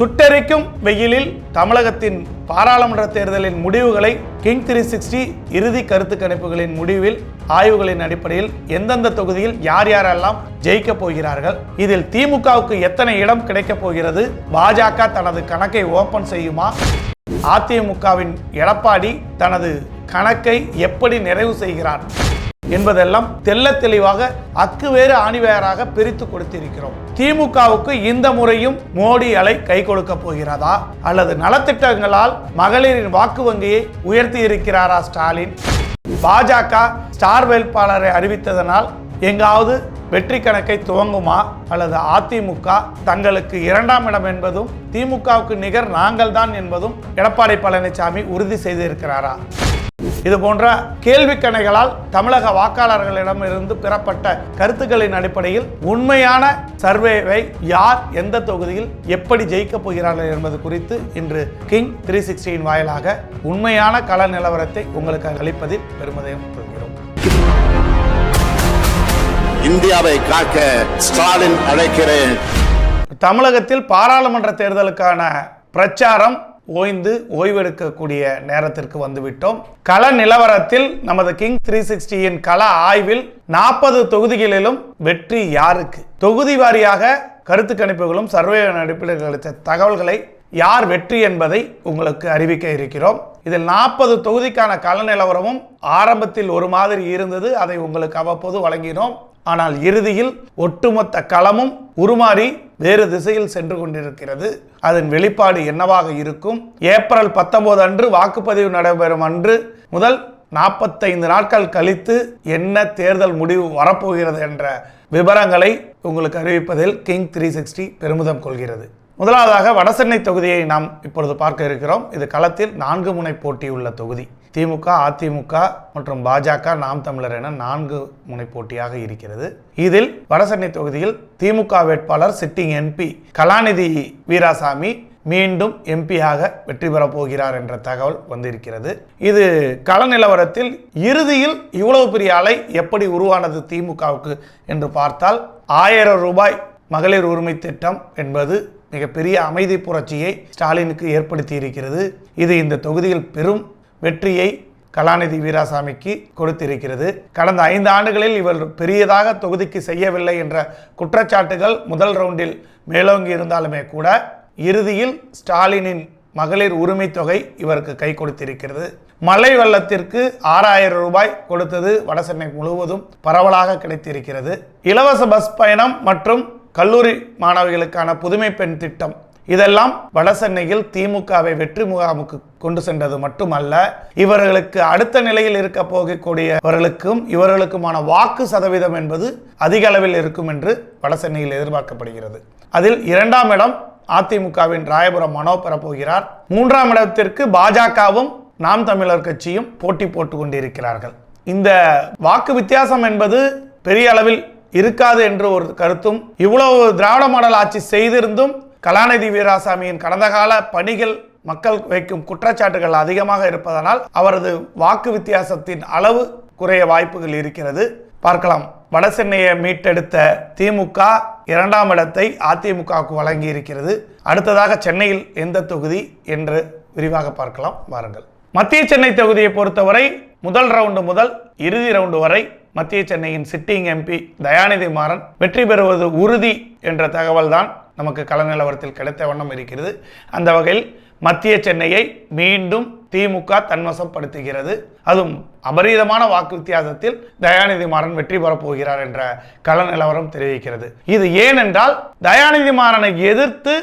சுட்டெரிக்கும் வெயிலில் தமிழகத்தின் பாராளுமன்ற தேர்தலின் முடிவுகளை கிங் த்ரீ சிக்ஸ்டி இறுதி கருத்து கணிப்புகளின் முடிவில் ஆய்வுகளின் அடிப்படையில் எந்தெந்த தொகுதியில் யார் யாரெல்லாம் ஜெயிக்கப் போகிறார்கள்? இதில் திமுகவுக்கு எத்தனை இடம் கிடைக்கப் போகிறது? பாஜக தனது கணக்கை ஓபன் செய்யுமா? அதிமுகவின் எடப்பாடி தனது கணக்கை எப்படி நிறைவு செய்கிறார்? என்பதெல்லாம் தெல்ல தெளிவாக அக்கு வேறு ஆணிவேராக பிரித்து கொடுத்திருக்கிறோம். திமுகவுக்கு இந்த முறையும் மோடி அலை கை கொடுக்க போகிறதா? அல்லது நலத்திட்டங்களால் மகளிரின் வாக்கு வங்கியை உயர்த்தி இருக்கிறாரா ஸ்டாலின்? பாஜக ஸ்டார் வேட்பாளரை அறிவித்ததனால் எங்காவது வெற்றி கணக்கை துவங்குமா? அல்லது அதிமுக தங்களுக்கு இரண்டாம் இடம் என்பதும் திமுகவுக்கு நிகர் நாங்கள் தான் என்பதும் எடப்பாடி பழனிசாமி உறுதி செய்திருக்கிறாரா? இது போன்ற கேள்வி கணைகளால் தமிழக வாக்காளர்களிடம் இருந்து பெறப்பட்ட கருத்துக்களின் அடிப்படையில் உண்மையான சர்வேவை யார் எந்த தொகுதியில் எப்படி ஜெயிக்கப் போகிறார்கள் என்பது குறித்து இன்று கிங் த்ரீ சிக்ஸ்டியின் வாயிலாக உண்மையான கள நிலவரத்தை உங்களுக்கு அளிப்பதில் பெருமதயம் கொள்கிறோம். இந்தியாவை காக்க ஸ்டாலின் அழைக்கிறேன். தமிழகத்தில் பாராளுமன்ற தேர்தலுக்கான பிரச்சாரம் ஓய்ந்து ஓய்வெடுக்கக்கூடிய நேரத்திற்கு வந்துவிட்டோம். கள நிலவரத்தில் நமது கிங் த்ரீ சிக்ஸ்டியின் கள ஆய்வில் நாற்பது தொகுதிகளிலும் வெற்றி யாருக்கு? தொகுதி வாரியாக கருத்து கணிப்புகளும் சர்வே அடிப்படையில் கிடைத்த தகவல்களை யார் வெற்றி என்பதை உங்களுக்கு அறிவிக்க இருக்கிறோம். இதில் நாற்பது தொகுதிக்கான கள நிலவரமும் ஆரம்பத்தில் ஒரு மாதிரி இருந்தது. அதை உங்களுக்கு அவ்வப்போது வழங்கினோம். ஆனால் இறுதியில் ஒட்டுமொத்த களமும் உருமாறி வேறு திசையில் சென்று கொண்டிருக்கிறது. அதன் வெளிப்பாடு என்னவாக இருக்கும்? ஏப்ரல் பத்தொன்பது அன்று வாக்குப்பதிவு நடைபெறும் அன்று முதல் நாற்பத்தைந்து நாட்கள் கழித்து என்ன தேர்தல் முடிவு வரப்போகிறது என்ற விவரங்களை உங்களுக்கு அறிவிப்பதில் கிங் த்ரீ சிக்ஸ்டி பெருமிதம் கொள்கிறது. முதலாவதாக வடசென்னை தொகுதியை நாம் இப்பொழுது பார்க்க இருக்கிறோம். இது களத்தில் நான்கு முனை போட்டியுள்ள தொகுதி. திமுக அதிமுக மற்றும் பாஜக நாம் தமிழர் என நான்கு முனை போட்டியாக இருக்கிறது. இதில் வடசென்னை தொகுதியில் திமுக வேட்பாளர் சிட்டிங் எம்பி கலாநிதி வீராசாமி மீண்டும் எம்பியாக வெற்றி பெறப் போகிறார் என்ற தகவல் வந்திருக்கிறது. இது கள நிலவரத்தில் இறுதியில் இவ்வளவு பெரிய அலை எப்படி உருவானது திமுகவுக்கு? என்று பார்த்தால் ஆயிரம் ரூபாய் மகளிர் உரிமை திட்டம் என்பது மிகப்பெரிய அமைதி புரட்சியை ஸ்டாலினுக்கு ஏற்படுத்தி இருக்கிறது இது இந்த தொகுதியில் பெரும் வெற்றியை கலாநிதி வீராசாமிக்கு கொடுத்திருக்கிறது. கடந்த ஐந்து ஆண்டுகளில் இவர் பெரியதாக தொகுதிக்கு செய்யவில்லை என்ற குற்றச்சாட்டுகள் முதல் ரவுண்டில் மேலோங்கி இருந்தாலுமே கூட இறுதியில் ஸ்டாலினின் மகளிர் உரிமை தொகை இவருக்கு கை கொடுத்திருக்கிறது. மழை வெள்ளத்திற்கு ஆறாயிரம் ரூபாய் கொடுத்தது வடசென்னை முழுவதும் பரவலாக கிடைத்திருக்கிறது. இலவச பஸ் பயணம் மற்றும் கல்லூரி மாணவிகளுக்கான புதுமை பெண் திட்டம். இதெல்லாம் வடசென்னையில் திமுகவை வெற்றி முகாமுக்கு கொண்டு சென்றது மட்டுமல்ல இவர்களுக்கு அடுத்த நிலையில் இருக்க போகக்கூடியவர்களுக்கும் இவர்களுக்குமான வாக்கு சதவீதம் என்பது அதிக அளவில் இருக்கும் என்று வடசென்னையில் எதிர்பார்க்கப்படுகிறது. அதில் இரண்டாம் இடம் அதிமுகவின் ராயபுரம் மனோ பெறப்போகிறார். மூன்றாம் இடத்திற்கு பாஜகவும் நாம் தமிழர் கட்சியும் போட்டி போட்டு கொண்டிருக்கிறார்கள். இந்த வாக்கு வித்தியாசம் என்பது பெரிய அளவில் இருக்காது என்று ஒரு கருத்தும் இவ்வளவு திராவிட மாடல் ஆட்சி செய்திருந்தும் கலாநிதி வீராசாமியின் கடந்த கால பணிகள் மக்கள் வைக்கும் குற்றச்சாட்டுகள் அதிகமாக இருப்பதனால் அவரது வாக்கு வித்தியாசத்தின் அளவு குறைய வாய்ப்புகள் இருக்கிறது. பார்க்கலாம். வடசென்னையை மீட்டெடுத்த திமுக இரண்டாம் இடத்தை அதிமுகவுக்கு வழங்கி இருக்கிறது அடுத்ததாக சென்னையில் எந்த தொகுதி என்று விரிவாக பார்க்கலாம். வாருங்கள். மத்திய சென்னை தொகுதியை பொறுத்தவரை முதல் ரவுண்டு முதல் இறுதி ரவுண்டு வரை மத்திய சென்னையின் சிட்டிங் எம்பி தயாநிதி மாறன் வெற்றி பெறுவது உறுதி என்ற தகவல் தான் நமக்கு கள நிலவரத்தில் கிடைத்த வண்ணம் இருக்கிறது. அந்த வகையில் மத்திய சென்னையை மீண்டும் திமுக தன்வசப்படுத்துகிறது. அதுவும் அபரீதமான வாக்கு வித்தியாசத்தில் தயாநிதி மாறன் வெற்றி பெறப் போகிறார் என்ற கள நிலவரம் தெரிவிக்கிறது. இது ஏனென்றால் தயாநிதி மாறனை எதிர்த்து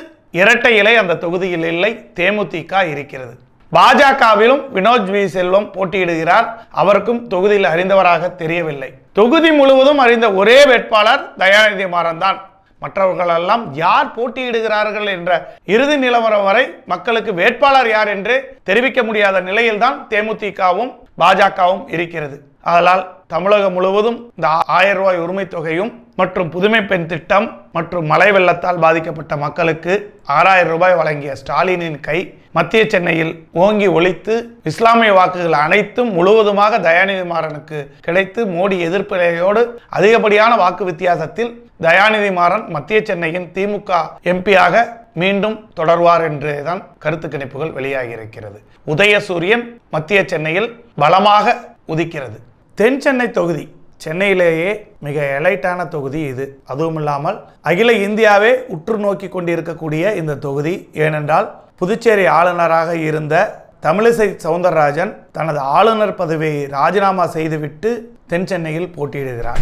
இரட்டை இலை அந்த தொகுதியில் இல்லை தேமுதிக இருக்கிறது. பாஜகவிலும் வினோத் வி செல்வம் போட்டியிடுகிறார். அவருக்கும் தொகுதியில் அறிந்தவராக தெரியவில்லை. தொகுதி முழுவதும் அறிந்த ஒரே வேட்பாளர் தயாநிதி மாறன் தான். மற்றவர்களெல்லாம் யார் போட்டியிடுகிறார்கள் என்ற இறுதி நிலவரம் வரை மக்களுக்கு வேட்பாளர் யார் என்று தெரிவிக்க முடியாத நிலையில்தான் தேமுதிகவும் பாஜகவும் இருக்கிறது. அதனால் தமிழகம் முழுவதும் இந்த ஆயிரம் ரூபாய் உரிமை தொகையும் மற்றும் புதுமை பெண் திட்டம் மற்றும் மழை வெள்ளத்தால் பாதிக்கப்பட்ட மக்களுக்கு ஆறாயிரம் ரூபாய் வழங்கிய ஸ்டாலினின் கை மத்திய சென்னையில் ஓங்கி ஒழித்து இஸ்லாமிய வாக்குகள் அனைத்தும் முழுவதுமாக தயாநிதி மாறனுக்கு கிடைத்து மோடி எதிர்ப்பிலையோடு அதிகப்படியான வாக்கு வித்தியாசத்தில் தயாநிதி மாறன் மத்திய சென்னையின் திமுக எம்பியாக மீண்டும் தொடர்வார் என்றேதான் கருத்து கணிப்புகள் வெளியாகி இருக்கிறது உதயசூரியன் மத்திய சென்னையில் பலமாக உதிக்கிறது. தென் சென்னை தொகுதி சென்னையிலேயே மிக எலைட்டான தொகுதி இது. அதுவும் இல்லாமல் அகில இந்தியாவே உற்று நோக்கி கொண்டிருக்கக்கூடிய இந்த தொகுதி. ஏனென்றால் புதுச்சேரி ஆளுநராக இருந்த தமிழிசை சவுந்தரராஜன் தனது ஆளுநர் பதவியை ராஜினாமா செய்துவிட்டு தென் சென்னையில் போட்டியிடுகிறார்.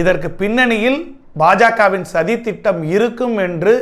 இதற்கு பின்னணியில் பாஜகவின் சதி திட்டம் இருக்கும் என்று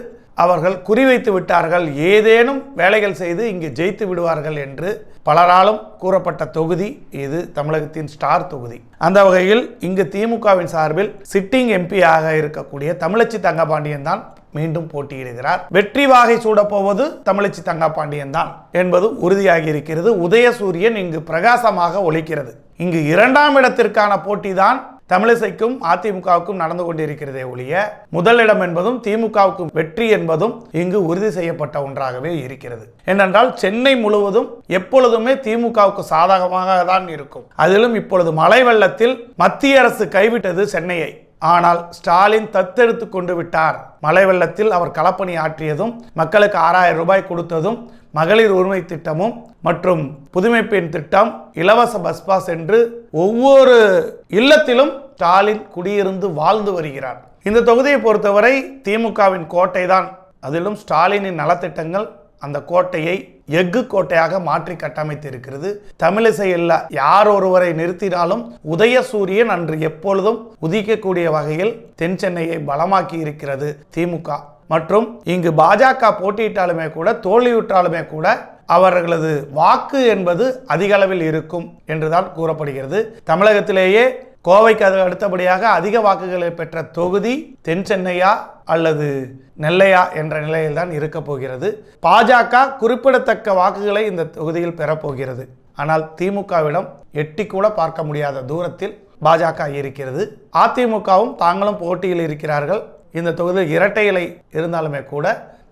அவர்கள் குறிவைத்து விட்டார்கள். ஏதேனும் வேலைகள் செய்து இங்கு ஜெயித்து விடுவார்கள் என்று பலராலும் கூறப்பட்ட தொகுதி இது தமிழகத்தின் ஸ்டார் தொகுதி. அந்த வகையில் இங்கு திமுகவின் சார்பில் சிட்டிங் எம்பியாக இருக்கக்கூடிய தமிழச்சி தங்கபாண்டியன் தான் மீண்டும் போட்டியிடுகிறார். வெற்றி வாகை சூடப்போவது தமிழச்சி தங்கபாண்டியன் தான் என்பது உறுதியாகி இருக்கிறது உதயசூரியன் இங்கு பிரகாசமாக ஒழிக்கிறது இங்கு இரண்டாம் இடத்திற்கான போட்டிதான் தமிழிசைக்கும் அதிமுகவுக்கும் நடந்து கொண்டிருக்கிறதே ஒழிய முதலிடம் என்பதும் திமுகவுக்கும் வெற்றி என்பதும் இங்கு உறுதி செய்யப்பட்ட ஒன்றாகவே இருக்கிறது. ஏனென்றால் சென்னை முழுவதும் எப்பொழுதுமே திமுகவுக்கு சாதகமாக தான் இருக்கும். அதிலும் இப்பொழுது மழை வெள்ளத்தில் மத்திய அரசு கைவிட்டது சென்னையை. ஆனால் ஸ்டாலின் தத்தெடுத்து கொண்டு விட்டார். மழை வெள்ளத்தில் அவர் களப்பணி ஆற்றியதும் மக்களுக்கு ஆறாயிரம் ரூபாய் கொடுத்ததும் மகளிர் உரிமை திட்டமும் மற்றும் புதுமை பெண் திட்டம் இலவச பஸ் பாஸ் என்று ஒவ்வொரு இல்லத்திலும் ஸ்டாலின் குடியிருந்து வாழ்ந்து வருகிறார். இந்த தொகுதியை பொறுத்தவரை திமுகவின் கோட்டை தான் அதிலும் ஸ்டாலினின் நலத்திட்டங்கள் அந்த கோட்டையை எஃகு கோட்டையாக மாற்றி கட்டமைத்து இருக்கிறது தமிழிசை இல்ல யார் ஒருவரை நிறுத்தினாலும் உதயசூரியன் அன்று எப்பொழுதும் உதிக்கக்கூடிய வகையில் தென் சென்னையை பலமாக்கி இருக்கிறது திமுக. மற்றும் இங்கு பாஜக போட்டியிட்டாலுமே கூட தோல்வியுற்றாலுமே கூட அவர்களது வாக்கு என்பது அதிக அளவில் இருக்கும் என்றுதான் கூறப்படுகிறது. தமிழகத்திலேயே கோவைக்கு அது அடுத்தபடியாக அதிக வாக்குகளை பெற்ற தொகுதி தென் சென்னையா அல்லது நெல்லையா என்ற நிலையில் தான் இருக்கப் போகிறது. பாஜக குறிப்பிடத்தக்க வாக்குகளை இந்த தொகுதியில் பெறப்போகிறது ஆனால் திமுகவிடம் எட்டி கூட பார்க்க முடியாத தூரத்தில் பாஜக இருக்கிறது. அதிமுகவும் தாங்களும் போட்டியில் இருக்கிறார்கள். இந்த தொகுதியில் இரட்டை இலை இருந்தாலுமே கூட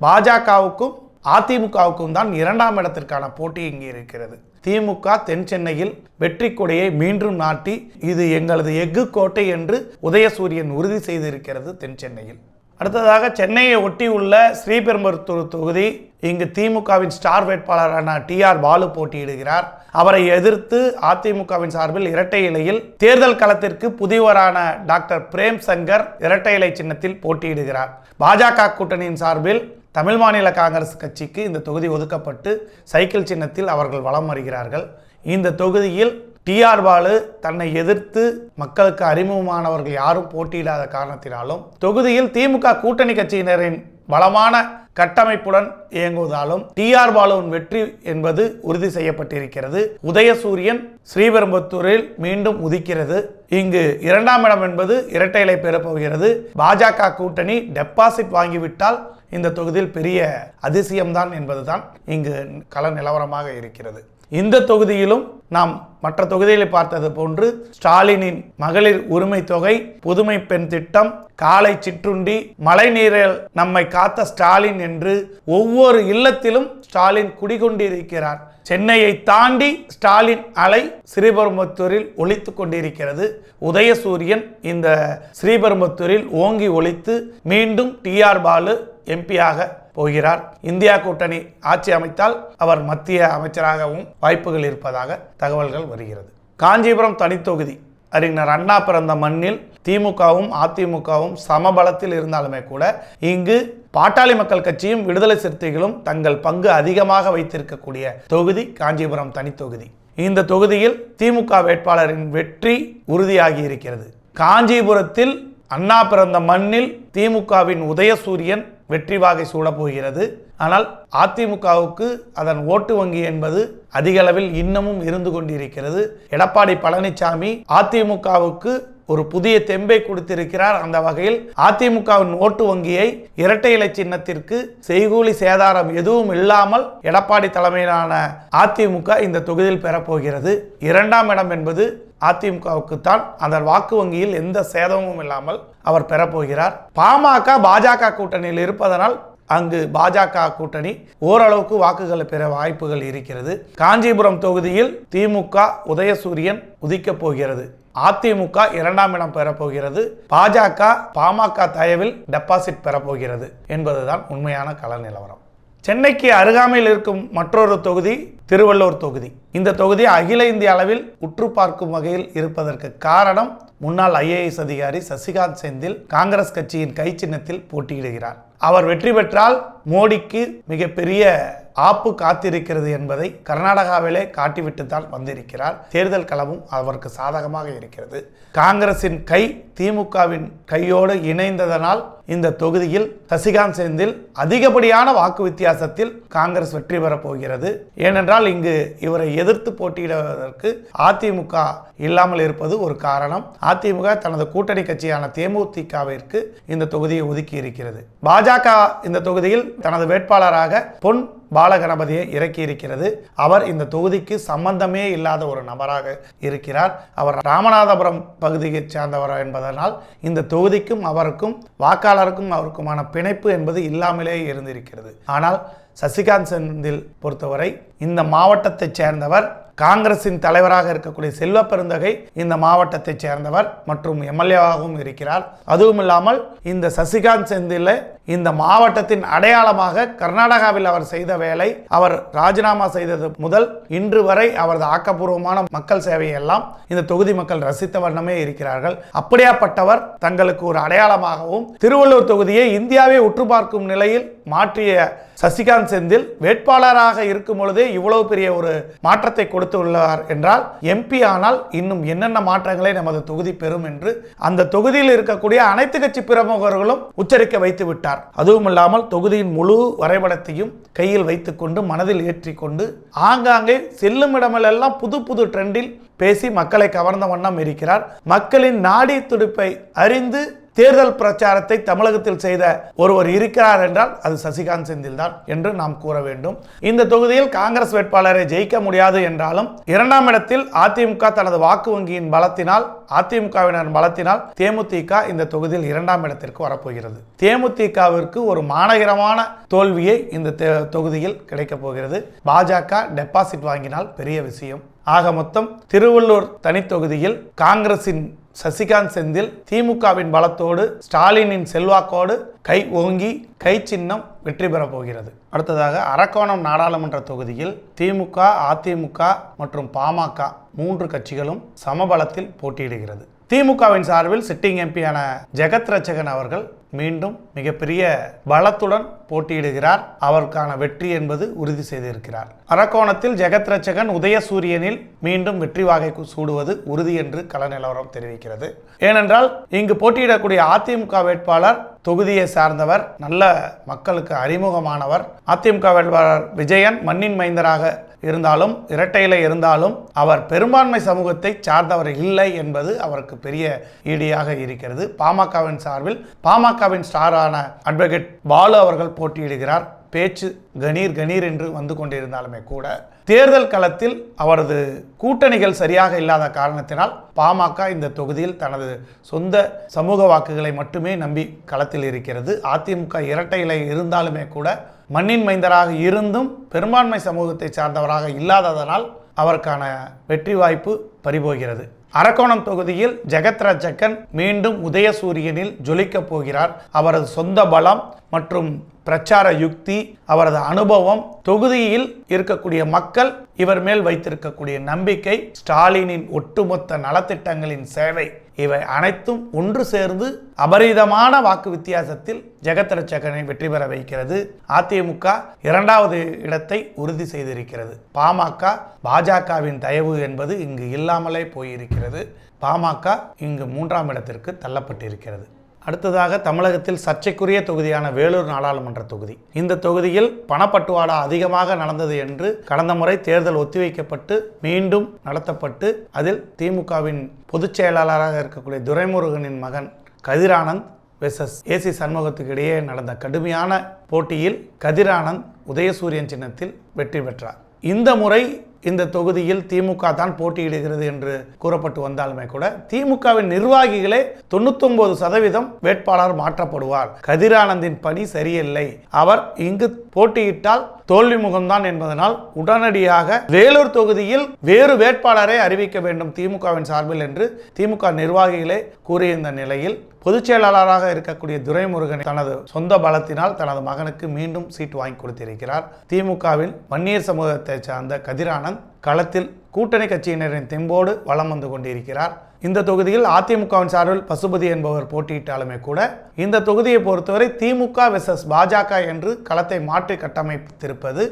பாஜகவுக்கும் அதிமுகவுக்கும் தான் இரண்டாம் இடத்திற்கான போட்டி இங்கே இருக்கிறது. திமுக தென் சென்னையில் வெற்றி கொடையை மீண்டும் நாட்டி இது எங்களது எஃகு கோட்டை என்று உதயசூரியன் உறுதி செய்திருக்கிறது தென் சென்னையில். அடுத்ததாக சென்னையை ஒட்டியுள்ள ஸ்ரீபெரும்புத்தூர் தொகுதி இங்கு திமுகவின் ஸ்டார் வேட்பாளரான டி ஆர் பாலு போட்டியிடுகிறார். அவரை எதிர்த்து அதிமுகவின் சார்பில் இரட்டை இலையில் தேர்தல் களத்திற்கு புதியவரான டாக்டர் பிரேம் சங்கர் இரட்டை இலை சின்னத்தில் போட்டியிடுகிறார். பாஜக கூட்டணியின் சார்பில் தமிழ் மாநில காங்கிரஸ் கட்சிக்கு இந்த தொகுதி ஒதுக்கப்பட்டு சைக்கிள் சின்னத்தில் அவர்கள் வலம் வருகிறார்கள். இந்த தொகுதியில் டிஆர் பாலு தன்னை எதிர்த்து மக்களுக்கு அறிமுகமானவர்கள் யாரும் போட்டியிடாத காரணத்தினாலும் தொகுதியில் திமுக கூட்டணி கட்சியினரின் பலமான கட்டமைப்புடன் இயங்குவதாலும் டிஆர் பாலுவின் வெற்றி என்பது உறுதி செய்யப்பட்டிருக்கிறது. உதயசூரியன் ஸ்ரீபெரும்புத்தூரில் மீண்டும் உதிக்கிறது. இங்கு இரண்டாம் இடம் என்பது இரட்டை இலை பெறப்போகிறது. பாஜக கூட்டணி டெபாசிட் வாங்கிவிட்டால் இந்த தொகுதியில் பெரிய அதிசயம்தான் என்பதுதான் இங்கு கள நிலவரமாக இருக்கிறது. இந்த தொகுதியிலும் நாம் மற்ற தொகுதிகளை பார்த்தது போன்று ஸ்டாலினின் மகளிர் உரிமை தொகை புதுமை பெண் திட்டம் காலை சிற்றுண்டி மழை நீரில் நம்மை காத்த ஸ்டாலின் என்று ஒவ்வொரு இல்லத்திலும் ஸ்டாலின் குடிகொண்டிருக்கிறார். சென்னையை தாண்டி ஸ்டாலின் அலை ஸ்ரீபெரும்புத்தூரில் ஒழித்து கொண்டிருக்கிறது. உதயசூரியன் இந்த ஸ்ரீபெரும்புத்தூரில் ஓங்கி ஒழித்து மீண்டும் டிஆர் பாலு எம்பியாக போகிறார். இந்தியா கூட்டணி ஆட்சி அமைத்தால் அவர் மத்திய அமைச்சராகவும் வாய்ப்புகள் இருப்பதாக தகவல்கள் வருகிறது. காஞ்சிபுரம் தனித்தொகுதி அறிஞர் அண்ணா பிறந்த மண்ணில் திமுகவும் அதிமுகவும் சமபலத்தில் இருந்தாலுமே கூட இங்கு பாட்டாளி மக்கள் கட்சியும் விடுதலை சிறுத்தைகளும் தங்கள் பங்கு அதிகமாக வைத்திருக்கக்கூடிய தொகுதி காஞ்சிபுரம் தனித்தொகுதி. இந்த தொகுதியில் திமுக வேட்பாளரின் வெற்றி உறுதியாகி இருக்கிறது. காஞ்சிபுரத்தில் அண்ணா பிறந்த மண்ணில் திமுகவின் உதயசூரியன் வெற்றி வாகை சூடப்போகிறது ஆனால் அதிமுகவுக்கு அதன் ஓட்டு வங்கி என்பது அதிக அளவில் இன்னமும் இருந்து கொண்டிருக்கிறது. எடப்பாடி பழனிசாமி அதிமுகவுக்கு ஒரு புதிய தெம்பை கொடுத்திருக்கிறார் அந்த வகையில் அதிமுகவின் ஓட்டு வங்கியை இரட்டை இலை சின்னத்திற்கு செய்கூலி சேதாரம் எதுவும் இல்லாமல் எடப்பாடி தலைமையிலான அதிமுக இந்த தொகுதியில் பெறப்போகிறது. இரண்டாம் இடம் என்பது அதிமுகவுக்குத்தான் அந்த வாக்கு வங்கியில் எந்த சேதமும் இல்லாமல் அவர் பெறப்போகிறார். பாமக பாஜக கூட்டணியில் இருப்பதனால் அங்கு பாஜக கூட்டணி ஓரளவுக்கு வாக்குகளை பெற வாய்ப்புகள் இருக்கிறது. காஞ்சிபுரம் தொகுதியில் திமுக உதயசூரியன் உதிக்கப் போகிறது. அதிமுக இரண்டாம் இடம் பெறப்போகிறது. பாஜக பாமக தயவில் டெபாசிட் பெறப்போகிறது என்பதுதான் உண்மையான கள நிலவரம். சென்னைக்கு அருகாமையில் இருக்கும் மற்றொரு தொகுதி திருவள்ளூர் தொகுதி. இந்த தொகுதி அகில இந்திய அளவில் உற்று பார்க்கும் வகையில் இருப்பதற்கு காரணம் முன்னாள் ஐஏஎஸ் அதிகாரி சசிகாந்த் செந்தில் காங்கிரஸ் கட்சியின் கை சின்னத்தில் போட்டியிடுகிறார். அவர் வெற்றி பெற்றால் மோடிக்கு மிகப்பெரிய ஆப்பு காத்திருக்கிறது என்பதை கர்நாடகாவிலே காட்டிவிட்டு தான் வந்திருக்கிறார். தேர்தல் களமும் அவருக்கு சாதகமாக இருக்கிறது. காங்கிரசின் கை திமுகவின் கையோடு இணைந்ததனால் இந்த தொகுதியில் சசிகாந்த் செந்தில் அதிகப்படியான வாக்கு வித்தியாசத்தில் காங்கிரஸ் வெற்றி பெறப் போகிறது. ஏனென்றால் இங்கு இவரை எதிர்த்து போட்டியிடுவதற்கு அதிமுக இல்லாமல் இருப்பது ஒரு காரணம். அதிமுக தனது கூட்டணி கட்சியான தேமுதிகவிற்கு இந்த தொகுதியை ஒதுக்கி இருக்கிறது. பாஜக இந்த தொகுதியில் தனது வேட்பாளராக பொன் பாலகணபதியை இறக்கி இருக்கிறது. அவர் இந்த தொகுதிக்கு சம்பந்தமே இல்லாத ஒரு நபராக இருக்கிறார். அவர் ராமநாதபுரம் பகுதியைச் சேர்ந்தவர் என்பதனால் இந்த தொகுதிக்கும் அவருக்கும் வாக்காளருக்கும் அவருக்குமான பிணைப்பு என்பது இல்லாமலே இருந்திருக்கிறது. ஆனால் சசிகாந்த் செந்தில் பொறுத்தவரை இந்த மாவட்டத்தைச் சேர்ந்தவர் காங்கிரசின் தலைவராக இருக்கக்கூடிய செல்வ பெருந்தகை இந்த மாவட்டத்தைச் சேர்ந்தவர் மற்றும் எம்எல்ஏவாகவும் இருக்கிறார். அதுவும் இல்லாமல் இந்த சசிகாந்த் செந்தில் இந்த மாவட்டத்தின் அடையாளமாக கர்நாடகாவில் அவர் செய்த வேலை அவர் ராஜினாமா செய்தது முதல் இன்று வரை அவரது ஆக்கப்பூர்வமான மக்கள் சேவையை எல்லாம் இந்த தொகுதி மக்கள் ரசித்த வண்ணமே இருக்கிறார்கள். அப்படியாப்பட்டவர் தங்களுக்கு ஒரு அடையாளமாகவும் திருவள்ளூர் தொகுதியை இந்தியாவை உற்று பார்க்கும் நிலையில் மாற்றிய சசிகாந்த் செந்தில் வேட்பாளராக இருக்கும் பொழுதே இவ்வளவு பெரிய ஒரு மாற்றத்தை கொடுத்துள்ளார் என்றால் எம்பி ஆனால் இன்னும் என்னென்ன மாற்றங்களை நமது தொகுதி பெறும் என்று அந்த தொகுதியில் இருக்கக்கூடிய அனைத்து கட்சி பிரமுகர்களும் உச்சரிக்க வைத்து விட்டார். அதுவும் இல்லாமல் தொகுதியின் முழு வரைபடத்தையும் கையில் வைத்துக்கொண்டு மனதில் ஏற்றிக்கொண்டு ஆங்காங்கே செல்லும் இடமெல்லாம் புது புது ட்ரெண்டில் பேசி மக்களை கவர்ந்த வண்ணம் இருக்கிறார். மக்களின் நாடி துடிப்பை அறிந்து தேர்தல் பிரச்சாரத்தை தமிழகத்தில் செய்த ஒருவர் இருக்கிறார் என்றால் அது சசிகாந்த் செந்தில் தான் என்று நாம் கூற வேண்டும். இந்த தொகுதியில் காங்கிரஸ் வேட்பாளரை ஜெயிக்க முடியாது என்றாலும் இரண்டாம் இடத்தில் அதிமுக தனது வாக்கு வங்கியின் பலத்தினால் அதிமுகவினர் பலத்தினால் தேமுதிக இந்த தொகுதியில் இரண்டாம் இடத்திற்கு வரப்போகிறது. தேமுதிகவிற்கு ஒரு மாநகரமான தோல்வியை இந்த தே- தொகுதியில் கிடைக்கப் போகிறது. பாஜக டெபாசிட் வாங்கினால் பெரிய விஷயம். ஆக மொத்தம் திருவள்ளூர் தனித்தொகுதியில் காங்கிரசின் சசிகாந்த் செந்தில் திமுகவின் பலத்தோடு ஸ்டாலினின் செல்வாக்கோடு கை ஓங்கி கை சின்னம் வெற்றி பெறப் போகிறது. அடுத்ததாக அரக்கோணம் நாடாளுமன்ற தொகுதியில் திமுக அதிமுக மற்றும் பாமக மூன்று கட்சிகளும் சமபலத்தில் போட்டியிடுகிறது. திமுகவின் சார்பில் சிட்டிங் எம்பியான ஜெகத் ரட்சகன் அவர்கள் மீண்டும் மிகப்பெரிய பலத்துடன் போட்டியிடுகிறார். அவருக்கான வெற்றி என்பது உறுதி செய்திருக்கிறார். அரக்கோணத்தில் ஜெகத் ரட்சகன் உதயசூரியனில் மீண்டும் வெற்றி வாகை சூடுவது உறுதி என்று கள நிலவரம் தெரிவிக்கிறது. ஏனென்றால் இங்கு போட்டியிடக்கூடிய அதிமுக வேட்பாளர் தொகுதியை சார்ந்தவர் நல்ல மக்களுக்கு அறிமுகமானவர். அதிமுக வேட்பாளர் விஜயன் மண்ணின் மைந்தராக இருந்தாலும் இரட்டையில இருந்தாலும் அவர் பெரும்பான்மை சமூகத்தை சார்ந்தவர் இல்லை என்பது அவருக்கு பெரிய ஈடியாக இருக்கிறது. பாமகவின் சார்பில் பாமகவின் ஸ்டாரான அட்வொகேட் பாலு அவர்கள் போட்டியிடுகிறார். பேச்சு கணீர் கணீர் என்று வந்து கொண்டிருந்தாலுமே கூட தேர்தல் களத்தில் அவரது கூட்டணிகள் சரியாக இல்லாத காரணத்தினால் பாமக இந்த தொகுதியில் தனது சொந்த சமூக வாக்குகளை மட்டுமே நம்பி களத்தில் இருக்கிறது. அதிமுக இரட்டை இலை இருந்தாலுமே கூட மண்ணின் மைந்தராக இருந்தும் பெரும்பான்மை சமூகத்தை சார்ந்தவராக இல்லாததனால் அவருக்கான வெற்றி வாய்ப்பு பறிபோகிறது. அரக்கோணம் தொகுதியில் ஜெகத் ரஜக்கன் மீண்டும் உதயசூரியனில் ஜொலிக்கப் போகிறார். அவரது சொந்த பலம் மற்றும் பிரச்சார யுக்தி அவரது அனுபவம் தொகுதியில் இருக்கக்கூடிய மக்கள் இவர் மேல் வைத்திருக்கக்கூடிய நம்பிக்கை ஸ்டாலினின் ஒட்டுமொத்த நலத்திட்டங்களின் சேவை இவை அனைத்தும் ஒன்று சேர்ந்து அபரிதமான வாக்கு வித்தியாசத்தில் ஜெகத் ரட்சகனை வெற்றி பெற வைக்கிறது. அதிமுக இரண்டாவது இடத்தை உறுதி செய்திருக்கிறது. பாமக பாஜகவின் தயவு என்பது இங்கு இல்லாமலே போயிருக்கிறது. பாமக இங்கு மூன்றாம் இடத்திற்கு தள்ளப்பட்டிருக்கிறது. அடுத்ததாக தமிழகத்தில் சர்ச்சைக்குரிய தொகுதியான வேலூர் நாடாளுமன்ற தொகுதி. இந்த தொகுதியில் பணப்பட்டுவாடா அதிகமாக நடந்தது என்று கடந்த முறை தேர்தல் ஒத்திவைக்கப்பட்டு மீண்டும் நடத்தப்பட்டு அதில் திமுகவின் பொதுச் செயலாளராக இருக்கக்கூடிய துரைமுருகனின் மகன் கதிரானந்த் வெசஸ் ஏசி சண்முகத்துக்கு இடையே நடந்த கடுமையான போட்டியில் கதிரானந்த் உதயசூரியன் சின்னத்தில் வெற்றி பெற்றார். இந்த முறை இந்த தொகுதியில் திமுக தான் போட்டியிடுகிறது என்று கூறப்பட்டு வந்தாலுமே கூட திமுகவின் நிர்வாகிகளே தொண்ணூத்தொன்பது சதவீதம் வேட்பாளர் மாற்றப்படுவார். கதிரானந்தின் பணி சரியில்லை. அவர் இங்கு போட்டியிட்டால் தோல்வி முகம்தான் என்பதனால் உடனடியாக வேலூர் தொகுதியில் வேறு வேட்பாளரை அறிவிக்க வேண்டும் திமுகவின் சார்பில் என்று திமுக நிர்வாகிகளே கூறியிருந்த நிலையில் பொதுச் செயலாளராக இருக்கக்கூடிய துரைமுருகன் தனது சொந்த பலத்தினால் தனது மகனுக்கு மீண்டும் சீட் வாங்கி கொடுத்திருக்கிறார். திமுகவில் வன்னியர் சமூகத்தைச் சார்ந்த கதிரானந்த் களத்தில் கூட்டணி கட்சியினரின் தெம்போடு வலம் வந்து கொண்டிருக்கிறார். இந்த தொகுதியில் அதிமுகவின் சார்பில் பசுபதி என்பவர் போட்டியிட்டாலுமே கூட இந்த தொகுதியை பொறுத்தவரை திமுக வெர்சஸ் பாஜக என்று களத்தை மாற்றி கட்டமைத்திருப்பது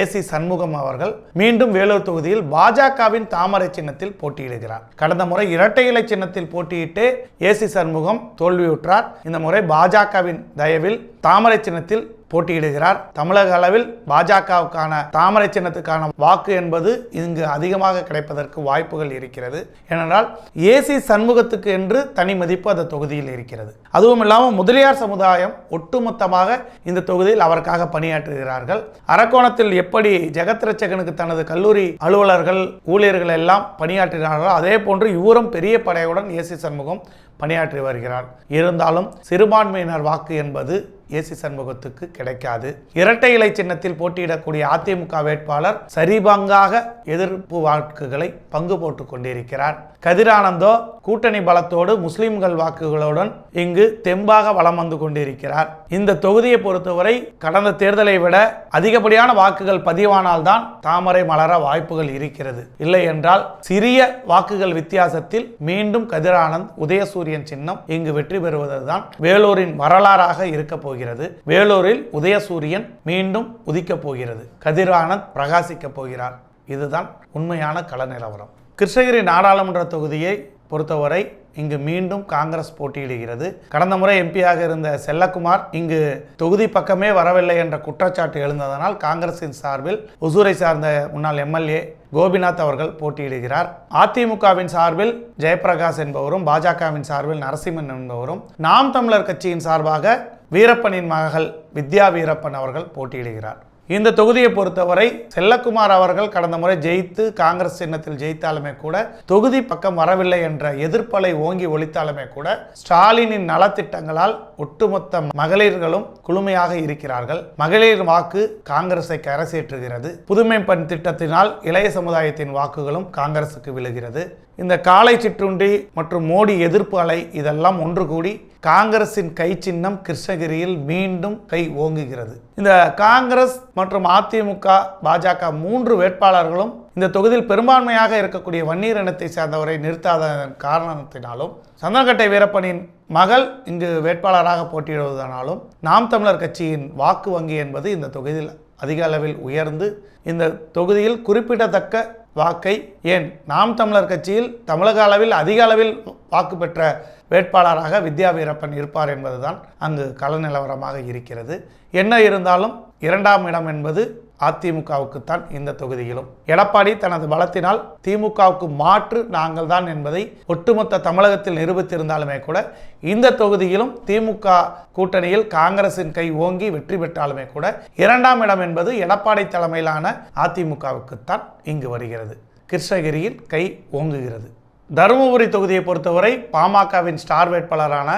ஏசி சண்முகம் அவர்கள். மீண்டும் வேலூர் தொகுதியில் பாஜகவின் தாமரை சின்னத்தில் போட்டியிடுகிறார். கடந்த முறை இரட்டை இலை சின்னத்தில் போட்டியிட்டு ஏசி சண்முகம் தோல்வியுற்றார். இந்த முறை பாஜகவின் தயவில் தாமரை சின்னத்தில் போட்டியிடுகிறார். தமிழக அளவில் பாஜகவுக்கான தாமரை சின்னத்துக்கான வாக்கு என்பது இங்கு அதிகமாக கிடைப்பதற்கு வாய்ப்புகள் இருக்கிறது. ஏனென்றால் ஏசி சண்முகத்துக்கு என்று தனி மதிப்பு அந்த தொகுதியில் இருக்கிறது. அதுவும் இல்லாமல் முதலியார் சமுதாயம் ஒட்டுமொத்தமாக இந்த தொகுதியில் அவருக்காக பணியாற்றுகிறார்கள். அரக்கோணத்தில் எப்படி ஜெகத்ரட்சகனுக்கு தனது கல்லூரி அலுவலர்கள் ஊழியர்கள் எல்லாம் பணியாற்றினார்களோ அதே போன்று இவரும் பெரிய படையுடன் ஏசி சண்முகம் பணியாற்றி வருகிறார். இருந்தாலும் சிறுபான்மையினர் வாக்கு என்பது ஏசி சண்முகத்துக்கு கிடைக்காது. இரட்டை இலை சின்னத்தில் போட்டியிடக்கூடிய அதிமுக வேட்பாளர் சரிபங்காக எதிர்ப்பு வாக்குகளை பங்கு போட்டுக் கொண்டிருக்கிறார். கதிரானந்தோ கூட்டணி பலத்தோடு முஸ்லிம்கள் வாக்குகளுடன் இங்கு தெம்பாக வலம் வந்து கொண்டிருக்கிறார். இந்த தொகுதியை பொறுத்தவரை கடந்த தேர்தலை விட அதிகப்படியான வாக்குகள் பதிவானால்தான் தாமரை மலர வாய்ப்புகள் இருக்கிறது. இல்லை என்றால் சிறிய வாக்குகள் வித்தியாசத்தில் மீண்டும் கதிரானந்த் உதயசூரியன் சின்னம் இங்கு வெற்றி பெறுவதுதான் வேலூரின் வரலாறாக இருக்க போகிறது. வேலூரில் உதயசூரியன் மீண்டும் உதிக்கப் போகிறது. கதிரானந்த் பிரகாசிக்கப் போகிறார். இதுதான் உண்மையான கள நிலவரம். கிருஷ்ணகிரி நாடாளுமன்ற தொகுதியை பொறுத்தவரை இங்கு மீண்டும் காங்கிரஸ் போட்டியிடுகிறது. கடந்த முறை எம்பியாக இருந்த செல்லக்குமார் இங்கு தொகுதி பக்கமே வரவில்லை என்ற குற்றச்சாட்டு எழுந்ததனால் காங்கிரசின் சார்பில் ஒசூரை சார்ந்த முன்னாள் எம்எல்ஏ கோபிநாத் அவர்கள் போட்டியிடுகிறார். அதிமுகவின் சார்பில் ஜெயபிரகாஷ் என்பவரும் பாஜகவின் சார்பில் நரசிம்மன் என்பவரும் நாம் தமிழர் கட்சியின் சார்பாக வீரப்பனின் மகள் வித்யா வீரப்பன் அவர்கள் போட்டியிடுகிறார். இந்த தொகுதியை பொறுத்தவரை செல்லக்குமார் அவர்கள் கடந்த முறை ஜெயித்து காங்கிரஸ் சின்னத்தில் ஜெயித்தாலுமே கூட தொகுதி பக்கம் வரவில்லை என்ற எதிர்ப்பலை ஓங்கி ஒழித்தாலுமே கூட ஸ்டாலினின் நலத்திட்டங்களால் ஒட்டுமொத்த மகளிர்களும் குழுமையாக இருக்கிறார்கள். மகளிர் வாக்கு காங்கிரஸை கரசேற்றுகிறது. புதுமை பெண் திட்டத்தினால் இளைய சமுதாயத்தின் வாக்குகளும் காங்கிரசுக்கு விழுகிறது. இந்த காலை சிற்றுண்டி மற்றும் மோடி எதிர்ப்பு அலை இதெல்லாம் ஒன்று கூடி காங்கிரசின் கை சின்னம் கிருஷ்ணகிரியில் மீண்டும் கை ஓங்குகிறது. இந்த காங்கிரஸ் மற்றும் அதிமுக பாஜக மூன்று வேட்பாளர்களும் இந்த தொகுதியில் பெரும்பான்மையாக இருக்கக்கூடிய வன்னியர் இனத்தை சேர்ந்தவரை நிறுத்தாததன் காரணத்தினாலும் சந்தனக்கட்டை வீரப்பனின் மகள் இங்கு வேட்பாளராக போட்டியிடுவதனாலும் நாம் தமிழர் கட்சியின் வாக்கு வங்கி என்பது இந்த தொகுதியில் அதிக அளவில் உயர்ந்து இந்த தொகுதியில் குறிப்பிடத்தக்க வாக்கை ஏன் நாம் தமிழர் கட்சியில் தமிழக அளவில் அதிக அளவில் வாக்கு பெற்ற வேட்பாளராக வித்யா வீரப்பன் இருப்பார் என்பதுதான் அங்கு கள நிலவரமாக இருக்கிறது. என்ன இருந்தாலும் இரண்டாம் இடம் என்பது அதிமுகவுக்குத்தான் இந்த தொகுதியிலும். எடப்பாடி தனது பலத்தினால் திமுகவுக்கு மாற்று நாங்கள் தான் என்பதை ஒட்டுமொத்த தமிழகத்தில் நிரூபித்திருந்தாலுமே கூட இந்த தொகுதியிலும் திமுக கூட்டணியில் காங்கிரசின் கை ஓங்கி வெற்றி பெற்றாலுமே கூட இரண்டாம் இடம் என்பது எடப்பாடி தலைமையிலான அதிமுகவுக்குத்தான் இங்கு வருகிறது. கிருஷ்ணகிரியில் கை ஓங்குகிறது. தருமபுரி தொகுதியை பொறுத்தவரை பாமகவின் ஸ்டார் வேட்பாளரான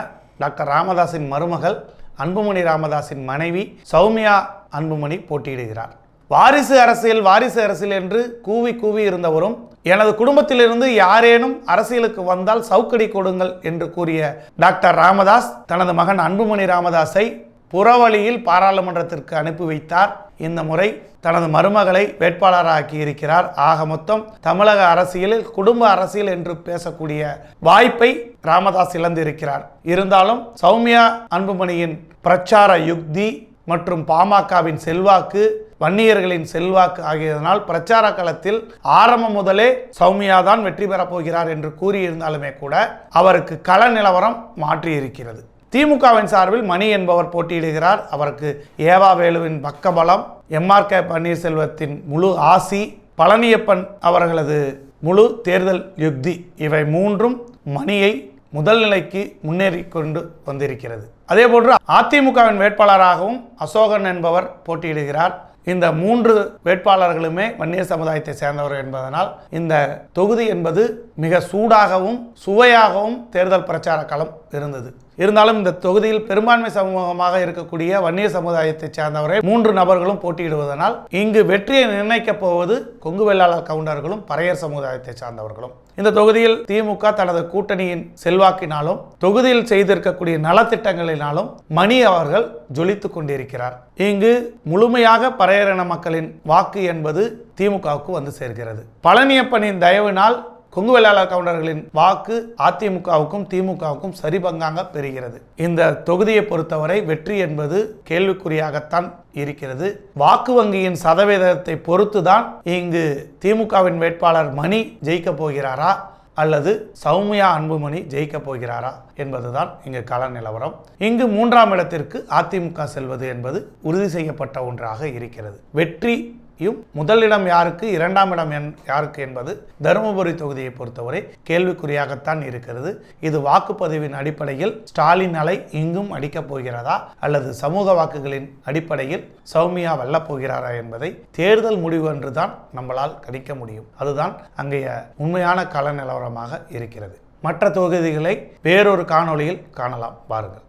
டாக்டர் ராமதாஸின் மருமகள் அன்புமணி ராமதாஸின் மனைவி சௌமியா அன்புமணி போட்டியிடுகிறார். வாரிசு அரசியல் வாரிசு அரசியல் என்று கூவி கூவி இருந்தவரும் எனது குடும்பத்திலிருந்து யாரேனும் அரசியலுக்கு வந்தால் சவுக்கடி கொடுங்கள் என்று கூறிய டாக்டர் ராமதாஸ் தனது மகன் அன்புமணி ராமதாஸை புறவழியில் பாராளுமன்றத்திற்கு அனுப்பி வைத்தார். இந்த முறை தனது மருமகளை வேட்பாளராக்கி இருக்கிறார் ஆக மொத்தம் தமிழக அரசியலில் குடும்ப அரசியல் என்று பேசக்கூடிய வாய்ப்பை ராமதாஸ் இழந்திருக்கிறார். இருந்தாலும் சௌமியா அன்புமணியின் பிரச்சார யுக்தி மற்றும் பாமகவின் செல்வாக்கு வன்னியர்களின் செல்வாக்கு ஆகியதனால் பிரச்சார களத்தில் ஆரம்பம் முதலே சௌமியா தான் வெற்றி பெறப் போகிறார் என்று கூறியிருந்தாலுமே கூட அவருக்கு கள நிலவரம் மாற்றியிருக்கிறது. திமுகவின் சார்பில் மணி என்பவர் போட்டியிடுகிறார். அவருக்கு ஏவா வேலுவின் பக்கபலம் எம்ஆர் கே பன்னீர்செல்வத்தின் முழு ஆசி பழனியப்பன் அவர்களது முழு தேர்தல் யுக்தி. இவை மூன்றும் மணியை முதல் நிலைக்கு முன்னேறி கொண்டு வந்திருக்கிறது. அதேபோன்று அதிமுகவின் வேட்பாளராகவும் அசோகன் என்பவர் போட்டியிடுகிறார். இந்த மூன்று வேட்பாளர்களுமே வன்னியர் சமுதாயத்தை சேர்ந்தவர் என்பதனால் இந்த தொகுதி என்பது மிக சூடாகவும் சுவையாகவும் தேர்தல் பிரச்சார களம் இருந்தது. இருந்தாலும் இந்த தொகுதியில் பெரும்பான்மை சமூகமாக இருக்கக்கூடிய வன்னிய சமுதாயத்தை சேர்ந்தவரை மூன்று நபர்களும் போட்டியிடுவதனால் இங்கு வெற்றியை நிர்ணயிக்கப் போவது கொங்கு வெள்ளாளர் கவுண்டர்களும் பறையர் சமுதாயத்தை சார்ந்தவர்களும். இந்த தொகுதியில் திமுக தனது கூட்டணியின் செல்வாக்கினாலும் தொகுதியில் செய்திருக்கக்கூடிய நலத்திட்டங்களினாலும் மணி அவர்கள் ஜொலித்து கொண்டிருக்கிறார். இங்கு முழுமையாக பறையரின மக்களின் வாக்கு என்பது திமுகவுக்கு வந்து சேர்கிறது. பழனியப்பனின் தயவினால் கொங்கு வேளாளர் கவுண்டர்களின் வாக்கு அதிமுகவுக்கும் திமுகவுக்கும் சரிபங்காக பெறுகிறது. இந்த தொகுதியை பொறுத்தவரை வெற்றி என்பது கேள்விக்குறியாகத்தான் இருக்கிறது. வாக்கு வங்கியின் சதவீதத்தை பொறுத்துதான் இங்கு திமுகவின் வேட்பாளர் மணி ஜெயிக்கப் போகிறாரா? அல்லது சௌமியா அன்புமணி ஜெயிக்க போகிறாரா? என்பதுதான் இங்கு கள நிலவரம். இங்கு மூன்றாம் இடத்திற்கு அதிமுக செல்வது என்பது உறுதி செய்யப்பட்ட ஒன்றாக இருக்கிறது. வெற்றி யும் முதலிடம் யாருக்கு இரண்டாம் இடம் என் யாருக்கு என்பது தருமபுரி தொகுதியை பொறுத்தவரை கேள்விக்குறியாகத்தான் இருக்கிறது. இது வாக்குப்பதிவின் அடிப்படையில் ஸ்டாலின் அலை இங்கும் அடிக்கப் போகிறதா அல்லது சமூக வாக்குகளின் அடிப்படையில் சௌமியா வெல்லப் போகிறாரா என்பதை தேர்தல் முடிவு என்றுதான் நம்மளால் கணிக்க முடியும். அதுதான் அங்கைய உண்மையான கள நிலவரமாக இருக்கிறது. மற்ற தொகுதிகளை வேறொரு காணொளியில் காணலாம். பாருங்கள்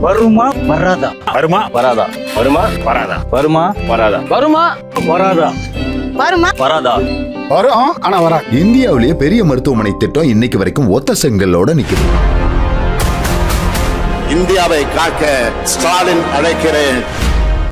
வருமா வராதா? வருமா வராதா? வருமா வராதா? வருமா வராதா? வருமா வராதா? வருமா வராதா? வரும் ஆனா வரா. இந்தியாவிலேயே பெரிய மருத்துவமனை திட்டம் இன்னைக்கு வரைக்கும் ஒத்த செங்கலோட நிக்குது. இந்தியாவை காக்க ஸ்டாலின் அழைக்கிறேன்.